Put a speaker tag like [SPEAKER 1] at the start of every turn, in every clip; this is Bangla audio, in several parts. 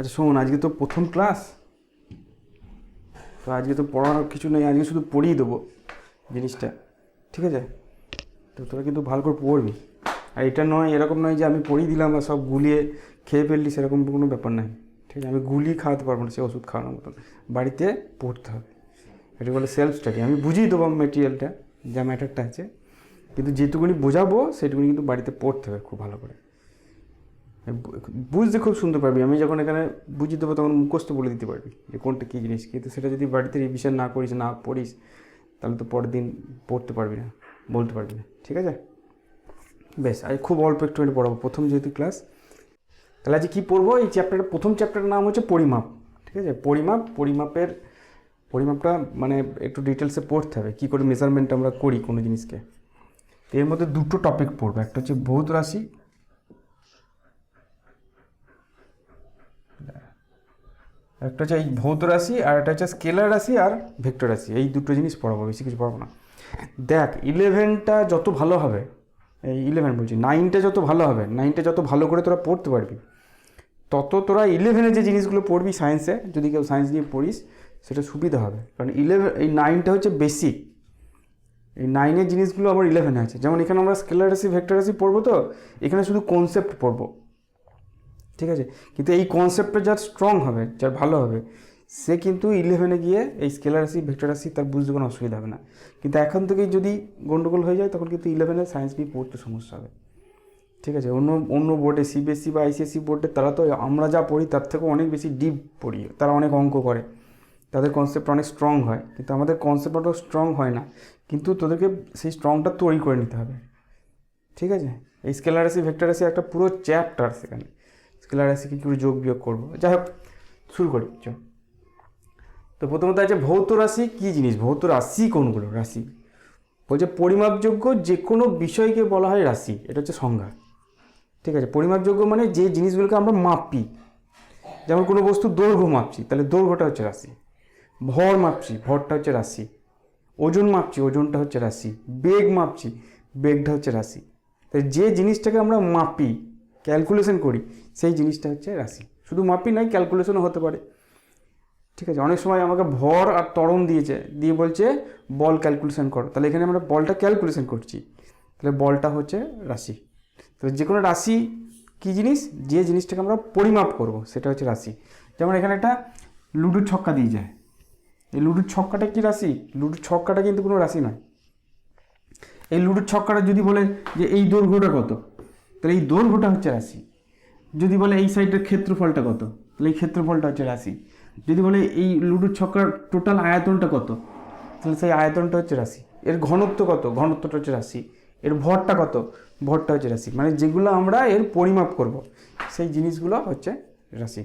[SPEAKER 1] আচ্ছা শোন, আজকে তো প্রথম ক্লাস তো আজকে তো পড়ার কিছু নেই, আজকে শুধু পড়িয়ে দেবো জিনিসটা, ঠিক আছে? তো তোরা কিন্তু ভালো করে পড়বি। আর এটা নয়, এরকম নয় যে আমি পড়িয়ে দিলাম বা সব গুলিয়ে খেয়ে ফেললি, সেরকম কোনো ব্যাপার নাই ঠিক আছে? আমি গুলিয়ে খাওয়াতে পারব না, সে ওষুধ খাওয়ানোর মতন। বাড়িতে পড়তে হবে। এটা বলে সেলফ স্টাডি আমি বুঝিয়ে দেবো মেটেরিয়ালটা যা ম্যাটারটা আছে। কিন্তু যেটুকুনি বোঝাবো, সেটুকুনি কিন্তু বাড়িতে পড়তে হবে খুব ভালো করে। বুঝতে খুব সুন্দর পারবি। আমি যখন এখানে বুঝিয়ে দেবো, তখন মুখস্থ বলে দিতে পারবি যে কোনটা কী জিনিস কিন্তু সেটা যদি বাড়িতে রিভিশন না করিস, না পড়িস, তাহলে তো পরের দিন পড়তে পারবি না, বলতে পারবি না। ঠিক আছে? বেশ, আজ খুব অল্প একটুখানি পড়াবো। প্রথম যেহেতু ক্লাস তাহলে আজকে কী পড়ব? এই চ্যাপ্টারটা প্রথম চ্যাপ্টারের নাম হচ্ছে পরিমাপ। ঠিক আছে? পরিমাপ, পরিমাপের, পরিমাপটা মানে একটু ডিটেলসে পড়তে হবে। কী করে মেজারমেন্ট আমরা করি কোনো জিনিসকে। এর মধ্যে দুটো টপিক পড়ব। একটা হচ্ছে ভৌত রাশি একটা হচ্ছে এই ভৌত রাশি আর একটা হচ্ছে স্কেলার রাশি আর ভেক্টর রাশি। এই দুটো জিনিস পড়াবো, বেশি কিছু পড়াবো না। দেখ ইলেভেনটা যত ভালো হবে, এই ইলেভেন বলছি নাইনটা যত ভালো হবে নাইনটা যত ভালো করে তোরা পড়তে পারবি, তত তোরা ইলেভেনে যে জিনিসগুলো পড়বি সায়েন্সে যদি কেউ সায়েন্স নিয়ে পড়িস, সেটা সুবিধা হবে। কারণ ইলেভেন এই নাইনটা হচ্ছে বেসিক এই নাইনের জিনিসগুলো আমার ইলেভেনে আছে। যেমন এখানে আমরা স্কেলার রাশি, ভেক্টর রাশি পড়ব তো, এখানে শুধু কনসেপ্ট পড়ব। ঠিক আছে? কিন্তু এই কনসেপ্টটা যার স্ট্রং হবে, যার ভালো হবে, সে কিন্তু ইলেভেনে গিয়ে এই স্কেলার রাশি ভেক্টর রাশি তার বুঝতে কোনো অসুবিধা হবে না। কিন্তু এখন থেকেই যদি গন্ডগোল হয়ে যায়, তখন কিন্তু ইলেভেনে সায়েন্স নিয়ে পড়তে সমস্যা হবে। ঠিক আছে? অন্য অন্য বোর্ডে সিবিএসসি বা আইসিএসসি বোর্ডে তারা তো আমরা যা পড়ি তার থেকেও অনেক বেশি ডিপ পড়ি, তারা অনেক অঙ্ক করে। তাদের কনসেপ্ট অনেক স্ট্রং হয়, কিন্তু আমাদের কনসেপ্ট অত স্ট্রং হয় না। কিন্তু তোদেরকে সেই স্ট্রংটা তৈরি করে নিতে হবে। ঠিক আছে? এই স্কেলার রাশি ভেক্টর রাশি একটা পুরো চ্যাপ্টার সেখানে। স্কেলার রাশি কী করে যোগ বিয়োগ করব? যাই হোক শুরু করি, চল। তো প্রথমত আছে ভৌত রাশি, কী জিনিস? ভৌত রাশি কোনগুলো? রাশি। বলছে পরিমাপযোগ্য যে কোনো বিষয়কে বলা হয় রাশি, এটা হচ্ছে সংজ্ঞা। ঠিক আছে, পরিমাপযোগ্য মানে যে জিনিসগুলোকে আমরা মাপি। যেমন কোনো বস্তু দৈর্ঘ্য মাপছি, তাহলে দৈর্ঘ্যটা হচ্ছে রাশি। ভর মাপছি, ভরটা হচ্ছে রাশি। ওজন মাপছি, ওজনটা হচ্ছে রাশি। বেগ মাপছি, বেগটা হচ্ছে রাশি। তাই যে জিনিসটাকে আমরা মাপি ক্যালকুলেশন করি, সেই জিনিসটা হচ্ছে রাশি। শুধু মাপি নয় ক্যালকুলেশনও হতে পারে। ঠিক আছে? অনেক সময় আমাকে ভর আর ত্বরণ দিয়েছে, দিয়ে বলছে, বল ক্যালকুলেশন করো। তাহলে এখানে আমরা বলটা ক্যালকুলেশন করছি। তাহলে বলটা হচ্ছে রাশি। তাহলে যে কোনো রাশি কী জিনিস? যে জিনিসটাকে আমরা পরিমাপ করব, সেটা হচ্ছে রাশি। যেমন এখানে একটা লুডুর ছক্কা দিয়ে যায়। এই লুডুর ছক্কাটা কি রাশি? লুডুর ছক্কাটা কিন্তু কোনো রাশি নয়। এই লুডুর ছক্কাটা যদি বলে যে এই দৈর্ঘ্যটা কত? তাহলে এই দৈর্ঘ্যটা হচ্ছে রাশি। যদি বলে এই সাইডের ক্ষেত্রফলটা কত? তাহলে এই ক্ষেত্রফলটা হচ্ছে রাশি। যদি বলে এই লুডুর ছক্কার টোটাল আয়তনটা কত? তাহলে সেই আয়তনটা হচ্ছে রাশি। এর ঘনত্ব কত? ঘনত্বটা হচ্ছে রাশি। এর ভরটা কত? ভরটা হচ্ছে রাশি। মানে যেগুলো আমরা এর পরিমাপ করব, সেই জিনিসগুলো হচ্ছে রাশি।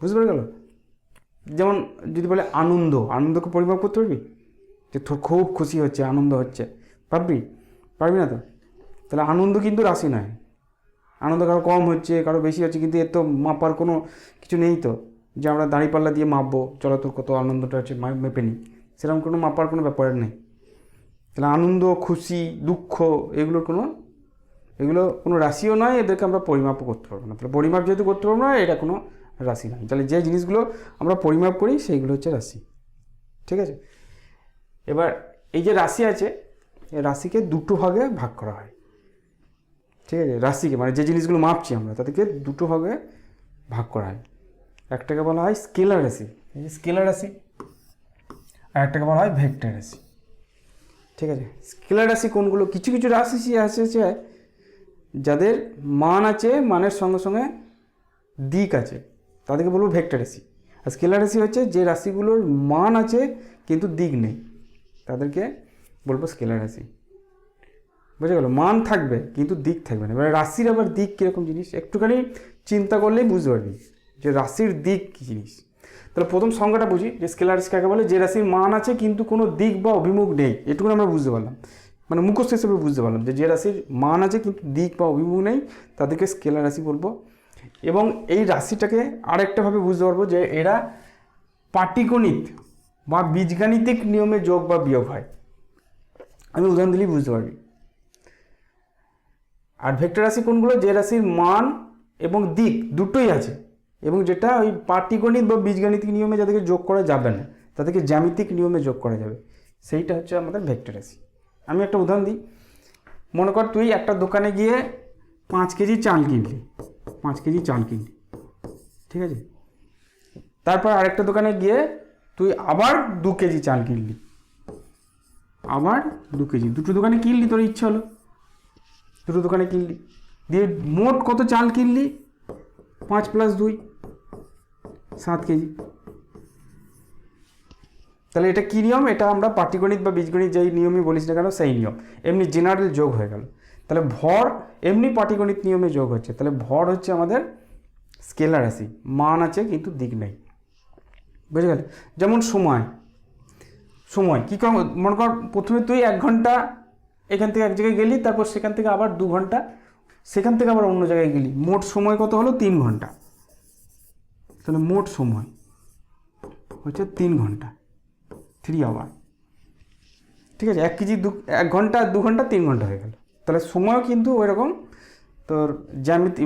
[SPEAKER 1] বুঝতে পেরে গেল? যেমন যদি বলে আনন্দ, আনন্দকে পরিমাপ করতে পারবি? যে তোর খুব খুশি হচ্ছে, আনন্দ হচ্ছে। পারবি? পারবি না তো? তাহলে আনন্দ কিন্তু রাশি নয়। আনন্দ কারও কম হচ্ছে, কারও বেশি হচ্ছে, কিন্তু এর তো মাপার কোনো কিছু নেই তো। যে আমরা দাঁড়িপাল্লা দিয়ে মাপবো, চলো তোর কত আনন্দটা হচ্ছে মেপে নিই। সেরকম কোনো মাপার কোনো ব্যাপার নেই। তাহলে আনন্দ, খুশি, দুঃখ, এগুলোর কোনো এগুলো কোনো রাশিও নয়, এদেরকে আমরা পরিমাপও করতে পারব না। তাহলে পরিমাপ যেহেতু করতে পারব না, এটা কোনো রাশি নয়। তাহলে যে জিনিসগুলো আমরা পরিমাপ করি, সেইগুলো হচ্ছে রাশি। ঠিক আছে? এবার এই যে রাশি আছে, এই রাশিকে দুটো ভাগে ভাগ করা হয়। ঠিক আছে? রাশিকে মানে যে জিনিসগুলো মাপছি আমরা, তাদেরকে দুটো ভাগে ভাগ করা হয়। একটাকে বলা হয় স্কেলার রাশি, এই যে স্কেলার রাশি, আর একটাকে বলা হয় ভেক্টর রাশি। ঠিক আছে? স্কেলার রাশি কোনগুলো? কিছু কিছু রাশি আছে যাদের মান আছে, মানের সঙ্গে সঙ্গে দিক আছে, তাদেরকে বলব ভেক্টর রাশি। আর স্কেলার রাশি হচ্ছে যে রাশিগুলোর মান আছে, কিন্তু দিক নেই, তাদেরকে বলব স্কেলার রাশি। বুঝে গেল? মান থাকবে, কিন্তু দিক থাকবে না। এবার রাশির আবার দিক কীরকম জিনিস? একটুখানি চিন্তা করলেই বুঝতে পারবি যে রাশির দিক কী জিনিস। তাহলে প্রথম সংজ্ঞাটা বুঝি, যে স্কেলার রাশি কাকে বলে, যে রাশির মান আছে কিন্তু কোনো দিক বা অভিমুখ নেই। এটুকু আমরা বুঝতে পারলাম। মানে মুখস্থ হিসেবে বুঝতে পারলাম যে যে রাশির মান আছে কিন্তু দিক বা অভিমুখ নেই, তাদেরকে স্কেলার রাশি বলব। এবং এই রাশিটাকে আরেকটাভাবে বুঝতে পারব যে, এরা পাটিগণিত বা বীজগাণিতিক নিয়মে যোগ বা বিয়োগ হয়। আমি উদাহরণ দিলেই বুঝতে পারবি। আর ভেক্টর রাশি কোনগুলো? যে রাশির মান এবং দিক দুটোই আছে। এবং যেটা ওই পাটিগণিত বা বীজগাণিতিক নিয়মে যাদেরকে যোগ করা যাবে না, তাদেরকে জ্যামিতিক নিয়মে যোগ করা যাবে। সেইটা হচ্ছে আমাদের ভেক্টর রাশি। আমি একটা উদাহরণ দিই। মনে কর তুই একটা দোকানে গিয়ে পাঁচ কেজি চাল কিনলি। পাঁচ কেজি চাল কিনলি। ঠিক আছে? তারপর আরেকটা দোকানে গিয়ে তুই আবার দু কেজি চাল কিনলি। আবার দু কেজি। দুটো দোকানে কিনলি, তোর ইচ্ছা হলো। দুটো দোকানে কিনলি। দিয়ে মোট কত চাল কিনলি? পাঁচ প্লাস দুই, সাত কেজি। তাহলে এটা কী নিয়ম? এটা আমরা পাটিগণিত বা বীজগণিত যেই নিয়মই বলিস না কেন, সেই নিয়ম। এমনি জেনারেল যোগ হয়ে গেল। তাহলে ভর এমনি পাটিগণিত নিয়মে যোগ হচ্ছে। তাহলে ভর হচ্ছে আমাদের স্কেলার রাশি। মান আছে কিন্তু দিক নেই। বুঝে গেল? যেমন সময়। সময়। কী কম? মনে কর প্রথমে তুই এক ঘণ্টা এখান থেকে এক জায়গায় গেলি, তারপর সেখান থেকে আবার দু ঘণ্টা, সেখান থেকে আবার অন্য জায়গায় গেলি। মোট সময় কত হলো? তিন ঘণ্টা। তাহলে মোট সময় হচ্ছে তিন ঘণ্টা। থ্রি আওয়ার ঠিক আছে, এক কেজি দু, এক ঘণ্টা, দু ঘণ্টা, তিন ঘণ্টা হয়ে গেল। তাহলে সময়ও কিন্তু ওই রকম তোর জ্যামিতি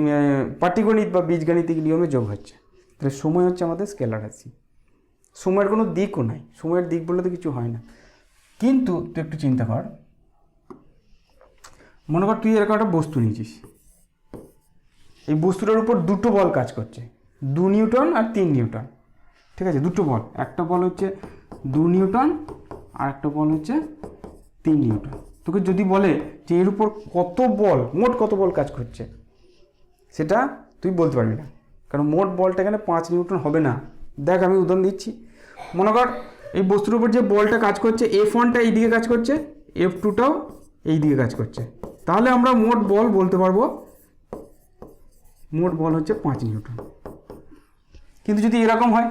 [SPEAKER 1] পাটিগণিত বা বীজগাণিতিক নিয়মে যোগ হচ্ছে। তাহলে সময় হচ্ছে আমাদের স্কেলার রাশি সময়ের কোনো দিকও নাই। সময়ের দিক বললে তো কিছু হয় না। কিন্তু তুই একটু চিন্তা কর মনে কর তুই এরকম একটা বস্তু নিয়েছিস। এই বস্তুটার উপর দুটো বল কাজ করছে। দু নিউটন আর তিন নিউটন। ঠিক আছে? দুটো বল। একটা বল হচ্ছে দু নিউটন, আর একটা বল হচ্ছে তিন নিউটন। তোকে যদি বলে যে এর উপর কত বল, মোট কত বল কাজ করছে, সেটা তুই বলতে পারবি না। কারণ মোট বলটা এখানে পাঁচ নিউটন হবে না। দেখ, আমি উদাহরণ দিচ্ছি। মনে কর এই বস্তুর উপর যে বলটা কাজ করছে, এফ ওয়ানটা এই দিকে কাজ করছে, এফ টুটাও এই দিকে কাজ করছে। তাহলে আমরা মোট বল বলতে পারব। মোট বল হচ্ছে পাঁচ নিউটন। কিন্তু যদি এরকম হয়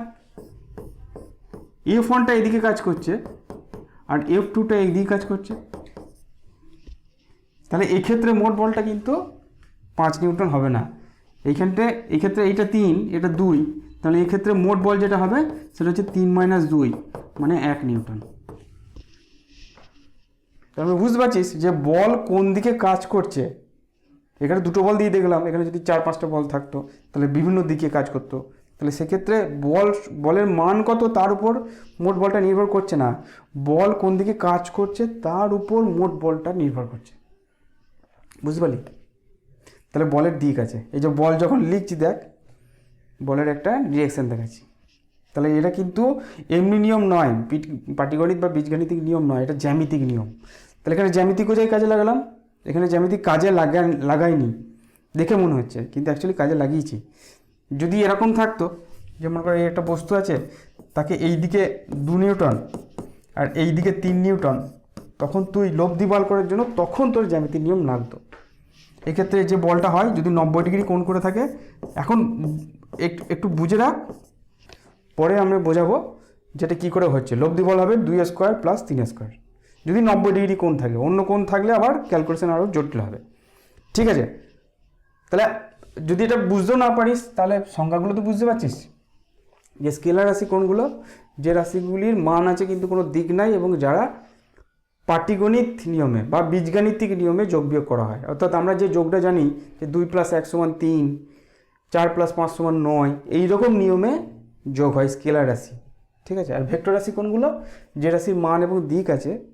[SPEAKER 1] এফ ওয়ানটা এদিকে কাজ করছে আর এফ টুটা এদিকে কাজ করছে, তাহলে এক্ষেত্রে মোট বলটা কিন্তু পাঁচ নিউটন হবে না। এইখানটা এক্ষেত্রে এইটা তিন, এটা দুই, তাহলে এক্ষেত্রে মোট বল যেটা হবে, সেটা হচ্ছে তিন মাইনাস দুই মানে এক নিউটন। তাহলে বুঝতে পারছিস যে বল কোন দিকে কাজ করছে। এখানে দুটো বল দিয়ে দেখলাম, এখানে যদি চার পাঁচটা বল থাকতো, তাহলে বিভিন্ন দিকে কাজ করতো। তাহলে সেক্ষেত্রে বল, বলের মান কত তার উপর মোট বলটা নির্ভর করছে না। বল কোন দিকে কাজ করছে তার উপর মোট বলটা নির্ভর করছে। বুঝতে পারলি? তাহলে বলের দিক আছে। এই যে বল যখন লিখছি দেখ, বলের একটা ডিরেকশন দেখাচ্ছি। তাহলে এটা কিন্তু এমনি নিয়ম নয় পিট- পাটিগণিত বা বীজগণিতিক নিয়ম নয়, এটা জ্যামিতিক নিয়ম। তাহলে এখানে জ্যামিতিক কোথায় কাজে লাগালাম? এখানে জ্যামিতিক কাজে লাগা, লাগাইনি। দেখে মনে হচ্ছে, কিন্তু অ্যাকচুয়ালি কাজে লাগিয়েছি। যদি এরকম থাকতো যেমন করে এই একটা বস্তু আছে, তাকে এই দিকে দু নিউটন আর এই দিকে তিন নিউটন, তখন তুই লব্ধি বল করার জন্য তখন তোর জ্যামিতিক নিয়ম লাগতো। এক্ষেত্রে যে বলটা হয়, যদি নব্বই ডিগ্রি কোণ করে থাকে, এখন একটু বুঝে রাখ। পরে আমরা বোঝাবো যেটা কি করে হচ্ছে। লব্ধি বল হবে দুই স্কোয়ার প্লাস তিন স্কোয়ার। যদি নব্বই ডিগ্রি কোণ থাকে, অন্য কোণ থাকলে আবার ক্যালকুলেশন আরও জটিল হবে। ঠিক আছে? তাহলে যদি এটা বুঝতেও না পারিস, তাহলে সংখ্যাগুলো তো বুঝতে পারছিস। যে স্কেলার রাশি কোনগুলো যে রাশিগুলির মান আছে কিন্তু কোনো দিক নাই এবং যারা পাটিগণিত নিয়মে বা বীজগাণিতিক নিয়মে যোগ বিয়োগ করা হয়। অর্থাৎ আমরা যে যোগটা জানি যে দুই প্লাস এক সমান তিন, চার প্লাস পাঁচ সমান নয় এই রকম নিয়মে যোগ হয় স্কেলার রাশি। ঠিক আছে? আর ভেক্টর রাশি কোনগুলো যে রাশির মান এবং দিক আছে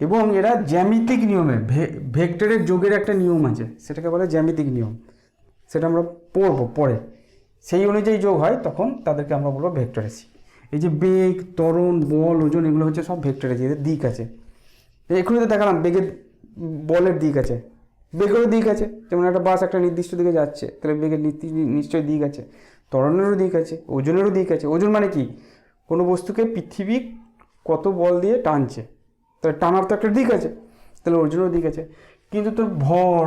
[SPEAKER 1] এবং এরা জ্যামিতিক নিয়মে ভেক্টরের যোগের একটা নিয়ম আছে, সেটাকে বলে জ্যামিতিক নিয়ম। সেটা আমরা পড়ব পরে। সেই অনুযায়ী যোগ হয়, তখন তাদেরকে আমরা বলব ভেক্টর রাশি এই যে বেগ, ত্বরণ, বল, ওজন, এগুলো হচ্ছে সব ভেক্টর রাশি এদের দিক আছে। এক্ষুনি তো দেখালাম, বেগের বলের দিক আছে। বেগেরও দিক আছে, যেমন একটা বাস একটা নির্দিষ্ট দিকে যাচ্ছে, তাহলে বেগের নিশ্চয়ই দিক আছে। ত্বরণেরও দিক আছে, ওজনেরও দিক আছে। ওজন মানে কি? কোনো বস্তুকে পৃথিবী কত বল দিয়ে টানছে? তাহলে টানার তো একটা দিক আছে, তাহলে ওজনেরও দিক আছে। কিন্তু তোর ভর,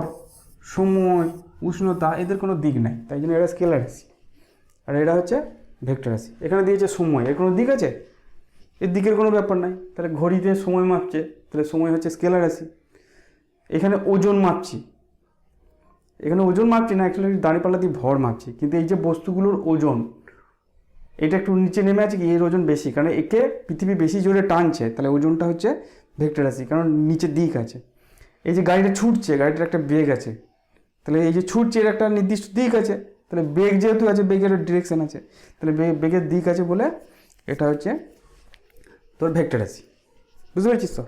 [SPEAKER 1] সময়, উষ্ণতা এদের কোনো দিক নাই, তাই জন্য এরা স্কেলার রাশি আর এরা হচ্ছে ভেক্টর রাশি এখানে দিয়েছে সময়, এর কোনো দিক আছে? এর দিকের কোনো ব্যাপার নাই। তাহলে ঘড়িতে সময় মাপছে, তাহলে সময় হচ্ছে স্কেলার রাশি এখানে ওজন মাপছি। এখানে ওজন মাপছি না অ্যাকচুয়ালি দাঁড়িপাল্লা দিয়ে ভর মাপছি। কিন্তু এই যে বস্তুগুলোর ওজন, এটা একটু নিচে নেমে আছে কি? এর ওজন বেশি। কারণ একে পৃথিবী বেশি জোরে টানছে, তাহলে ওজনটা হচ্ছে ভেক্টর রাশি কারণ নিচে দিক আছে। এই যে গাড়িটা ছুটছে, গাড়িটার একটা বেগ আছে। তাহলে এই যে ছুটছে, এর একটা নির্দিষ্ট দিক আছে। তাহলে বেগ যেহেতু আছে বেগের ডিরেকশন আছে। তাহলে বেগের দিক আছে বলে এটা হচ্ছে তোর ভেক্টর রাশি বুঝতে পেরেছিস তো?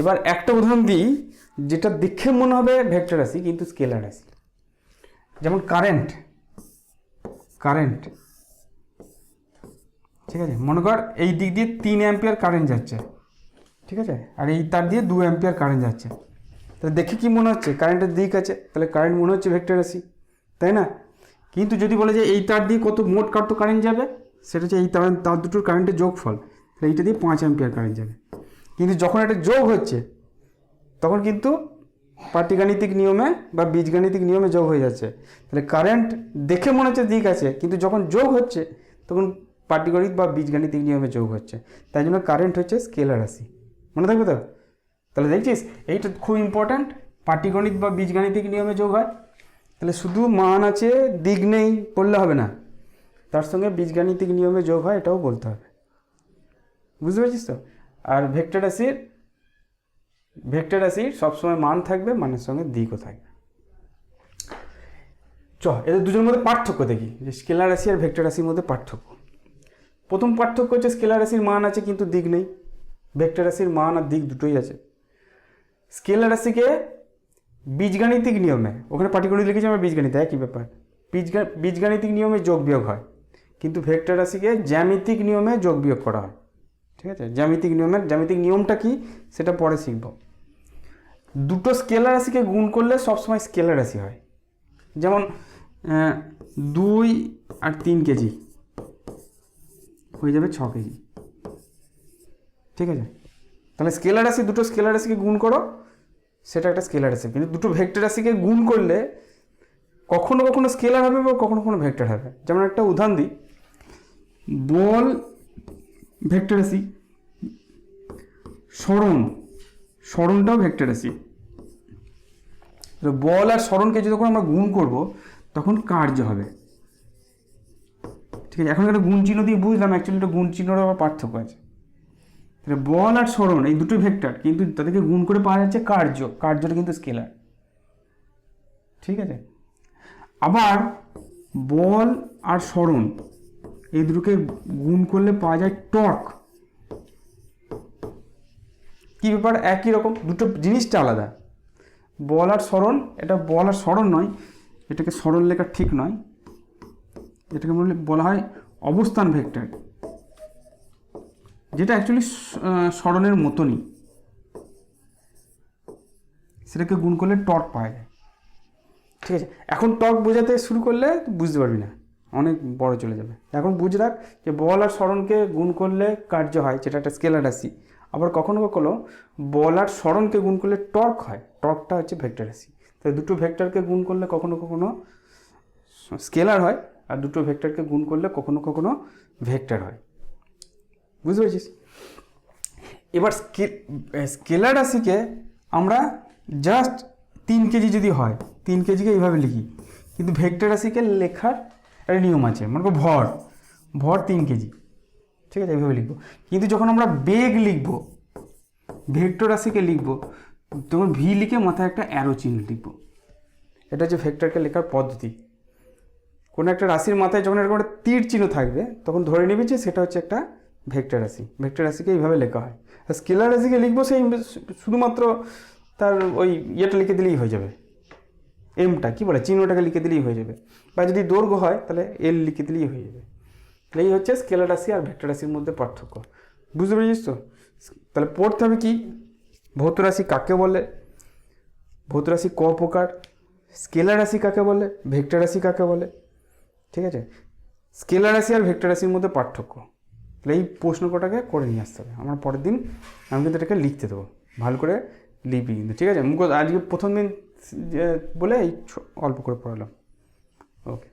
[SPEAKER 1] এবার একটা উদাহরণ দিই, যেটা দেখে মনে হবে ভেক্টর রাশি কিন্তু স্কেলার রাশি যেমন কারেন্ট কারেন্ট ঠিক আছে? মনে কর এই দিক দিয়ে তিন অ্যাম্পিয়ার কারেন্ট যাচ্ছে। ঠিক আছে? আর এই তার দিয়ে দু অ্যাম্পিয়ার কারেন্ট যাচ্ছে। তাহলে দেখে কি মনে হচ্ছে? কারেন্টের দিক আছে, তাহলে কারেন্ট মনে হচ্ছে ভেক্টর রাশি তাই না? কিন্তু যদি বলে যে এই তার দিয়ে কত মোট কত কারেন্ট যাবে, সেটা হচ্ছে এই তার তার দুটোর কারেন্টের যোগফল, তাহলে এইটা দিয়ে পাঁচ অ্যাম্পিয়ার কারেন্ট যাবে। কিন্তু যখন এটা যোগ হচ্ছে, তখন কিন্তু পাটিগাণিতিক নিয়মে বা বীজগাণিতিক নিয়মে যোগ হয়ে যাচ্ছে। তাহলে কারেন্ট দেখে মনে হচ্ছে দিক আছে, কিন্তু যখন যোগ হচ্ছে, তখন পাটিগণিত বা বীজগাণিতিক নিয়মে যোগ হচ্ছে। তাই জন্য কারেন্ট হচ্ছে স্কেলার রাশি মনে থাকবে তো? তাহলে দেখছিস, এইটা খুব ইম্পর্ট্যান্ট পাটিগণিত বা বীজগাণিতিক নিয়মে যোগ হয়। তাহলে শুধু মান আছে, দিক নেই বললে হবে না। তার সঙ্গে বীজগাণিতিক নিয়মে যোগ হয়, এটাও বলতে হবে। বুঝতে পেরেছিস তো? আর ভেক্টর রাশির ভেক্টর রাশির সবসময় মান থাকবে, মানের সঙ্গে দিকও থাকবে। চ, এদের দুজনের মধ্যে পার্থক্য দেখি, যে স্কেলার রাশি আর ভেক্টর রাশির মধ্যে পার্থক্য। প্রথম পার্থক্য হচ্ছে স্কেলার রাশির মান আছে, কিন্তু দিক নেই। ভেক্টর রাশির মান আর দিক দুটোই আছে। স্কেলার রাশিকে বীজগাণিতিক নিয়মে, ওখানে পাটিগণিত লিখেছি আমরা বীজগণিত, একই ব্যাপার। বীজগা- বীজগাণিতিক নিয়মে যোগ বিয়োগ হয়, কিন্তু ভেক্টর রাশিকে জ্যামিতিক নিয়মে যোগ বিয়োগ করা হয়। ঠিক আছে? জ্যামিতিক নিয়মের জ্যামিতিক নিয়মটা কি? সেটা পরে শিখব। দুটো স্কেলার রাশিকে গুণ করলে সবসময় স্কেলার রাশি হয়। যেমন দুই আর তিন কেজি হয়ে যাবে ছ কেজি। ঠিক আছে? তাহলে স্কেলার রাশি, দুটো স্কেলার রাশিকে গুণ করো। সেটা একটা স্কেলার রাশি। কিন্তু দুটো ভেক্টর রাশিকে গুণ করলে কখনো কখনো স্কেলার হবে বা কখনো কখনো ভেক্টর হবে। যেমন একটা উদাহরণ দিই। বল ভেক্টর রাশি সরণ সরণটাও ভেক্টর রাশি। বল আর সরণকে যখন আমরা গুণ করব, তখন কার্য হবে। ঠিক আছে? এখন একটা গুণ চিহ্ন দিয়ে বুঝলাম অ্যাকচুয়ালি একটা গুণ আবার পার্থক্য আছে। তাহলে বল আর সরণ, এই দুটো ভেক্টর কিন্তু তাদেরকে গুণ করে পাওয়া যাচ্ছে কার্য। কার্যটা কিন্তু স্কেলার। ঠিক আছে? আবার বল আর সরণ, এই দুটোকে গুণ করলে পাওয়া যায় টর্ক। কি ব্যাপার? একই রকম। দুটো জিনিসটা আলাদা। বল আর স্মরণ এটা বল আর স্মরণ নয়। এটাকে স্মরণ লেখা ঠিক নয়। এটাকে বলা হয় অবস্থান ভেক্টর। যেটা অ্যাকচুয়ালি স্মরণের মতনই। সেটাকে গুণ করলে টর্ক পাওয়া যায়। ঠিক আছে, এখন টর্ক বোঝাতে শুরু করলে বুঝতে পারবি না। অনেক বড় চলে যাবে। এখন বুঝ রাখ যে বল আর স্মরণকে গুণ করলে কার্য হয়, যেটা একটা স্কেলার রাশি। আবার কখনো কখনো বল আর স্মরণকে গুণ করলে টর্ক হয়। টর্কটা হচ্ছে ভেক্টর রাশি। তাই দুটো ভেক্টরকে গুণ করলে কখনো কখনো স্কেলার হয়, আর দুটো ভেক্টরকে গুণ করলে কখনো কখনো ভেক্টর হয়। বুঝতে পেরেছিস? এবার স্কেলার রাশিকে আমরা জাস্ট তিন কেজি যদি হয়, তিন কেজিকে এইভাবে লিখি, কিন্তু ভেক্টর রাশিকে লেখার একটা নিয়ম আছে, মনে করো ভর ভর তিন কেজি ঠিক আছে, এইভাবে লিখব। কিন্তু যখন আমরা বেগ লিখব ভেক্টর রাশিকে লিখব, তখন ভি লিখে মাথায় একটা অ্যারো চিহ্ন লিখব। এটা হচ্ছে ভেক্টরকে লেখার পদ্ধতি। কোনো একটা রাশির মাথায় যখন একটা তীর চিহ্ন থাকবে, তখন ধরে নিবি যে সেটা হচ্ছে একটা ভেক্টর রাশি। ভেক্টর রাশিকে এইভাবে লেখা হয়। আর স্কেলার রাশিকে লিখব সেই শুধুমাত্র তার ওই ইয়েটা লিখে দিলেই হয়ে যাবে। এমটা কি বলে? চিহ্নটাকে লিখে দিলেই হয়ে যাবে। বা যদি দৈর্ঘ্য হয়, তাহলে এল লিখে দিলেই হয়ে যাবে। এই হচ্ছে স্কেলার রাশি আর ভেক্টর রাশির মধ্যে পার্থক্য। বুঝতে পেরেছিস তো? তাহলে পড়তে হবে কি? ভৌত রাশি কাকে বলে? ভৌত রাশি ক প্রকার? স্কেলার রাশি কাকে বলে? ভেক্টর রাশি কাকে বলে? ঠিক আছে? স্কেলার রাশি আর ভেক্টর রাশির মধ্যে পার্থক্য। তাহলে এই প্রশ্ন কটাকে করে নিয়ে আসতে হবে। আমার পরের দিন আমি কিন্তু এটাকে লিখতে দেবো। ভালো করে লিপি কিন্তু, ঠিক আছে? মুখ আজকে প্রথম দিন বলে এই অল্প করে পড়ালাম। ওকে।